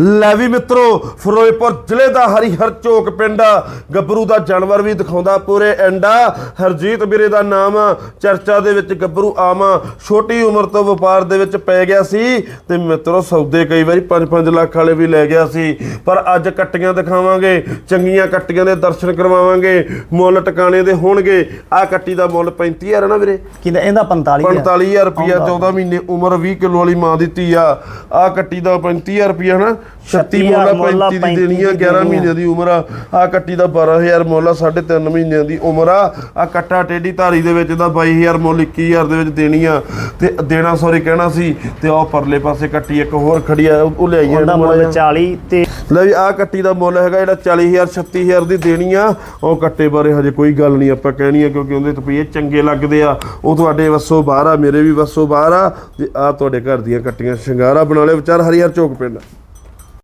ਲੈ ਵੀ ਮਿੱਤਰੋ ਫਿਰੋਜ਼ਪੁਰ ਜ਼ਿਲ੍ਹੇ ਦਾ ਹਰੀਹਰ ਚੌਕ ਪਿੰਡ। ਗੱਭਰੂ ਦਾ ਜਾਨਵਰ ਵੀ ਦਿਖਾਉਂਦਾ ਪੂਰੇ ਐਂਡਾ ਹਰਜੀਤ ਵੀਰੇ ਦਾ ਨਾਮ ਚਰਚਾ ਦੇ ਵਿੱਚ ਗੱਭਰੂ ਆਮਾ ਛੋਟੀ ਉਮਰ ਤੋਂ ਵਪਾਰ ਦੇ ਵਿੱਚ ਪੈ ਗਿਆ ਸੀ ਤੇ ਮਿੱਤਰੋ ਸੌਦੇ ਕਈ ਵਾਰੀ 5-5 ਲੱਖ ਵਾਲੇ ਵੀ ਲੈ ਗਿਆ ਸੀ। ਪਰ ਅੱਜ ਕੱਟੀਆਂ ਦਿਖਾਵਾਂਗੇ ਚੰਗੀਆਂ ਕੱਟੀਆਂ ਦੇ ਦਰਸ਼ਨ ਕਰਵਾਵਾਂਗੇ ਮੁੱਲ ਟਿਕਾਣੇ ਦੇ ਹੋਣਗੇ। ਆ ਕੱਟੀ ਦਾ ਮੁੱਲ 35000 ਹੈ ਨਾ ਵੀਰੇ? ਕਿੰਦਾ ਇਹਦਾ 45 ਆ 45000 ਰੁਪਿਆ 14 ਮਹੀਨੇ ਉਮਰ 20 ਕਿਲੋ ਵਾਲੀ ਮਾਂ ਦਿੱਤੀ ਆ। ਆ ਕੱਟੀ ਦਾ 35000 ਰੁਪਿਆ ਹਨਾ? 36 ਮੁੱਲ ਆ, mull ਆ, 35 ਦੀ ਦੇਣੀ ਆ 35 ਦੀ 11 ਦੇਣੀ ਆ। ਮਹੀਨਿਆਂ ਦੀ ਉਮਰ ਆ। ਆ ਕੱਟੀ ਦਾ 12000 ਮੁੱਲ ਆ 3.5 ਮਹੀਨਿਆਂ ਦੀ ਉਮਰ ਆ। ਆ ਕੱਟਾ ਟੇਢੀ ਧਾਰੀ ਦੇ ਵਿੱਚ ਦਾ 22000 ਮੁੱਲ 21000 ਦੇ ਵਿੱਚ ਦੇਣੀ ਆ। ਤੇ ਦੇਣਾ ਸੌਰੀ ਕਹਿਣਾ ਸੀ ਤੇ ਉਹ ਪਰਲੇ ਪਾਸੇ ਕੱਟੀ ਇੱਕ ਹੋਰ ਖੜੀ ਆ ਉਹ ਲਿਆਈਏ ਉਹਦਾ ਮੁੱਲ। 40 ਤੇ ਲੈ ਵੀ ਆ ਕੱਟੀ ਦਾ ਮੁੱਲ ਹੈਗਾ ਜਿਹੜਾ 40000 36000 ਦੀ ਦੇਣੀ ਆ। ਉਹ ਕੱਟੇ ਬਾਰੇ ਹਜੇ ਕੋਈ ਗੱਲ ਨਹੀਂ ਆਪਾਂ ਕਹਿਣੀ ਆ ਕਿਉਂਕਿ ਉਹਦੇ ਰੁਪਏ ਚੰਗੇ ਲੱਗਦੇ ਆ। ਉਹ ਤੁਹਾਡੇ ਵੱਸੋਂ ਬਾਹਰ ਆ ਮੇਰੇ ਵੀ ਵੱਸੋਂ ਬਾਹਰ ਆ। ਤੇ ਆ ਤੁਹਾਡੇ ਘਰ ਦੀਆਂ ਕੱਟੀਆਂ ਸ਼ਿੰਗਾਰਾ ਬਣਾ ਲਿਓ ਵਿਚਾਰ ਹਰੀਹਰ ਚੌਕ ਪਿੰਡ।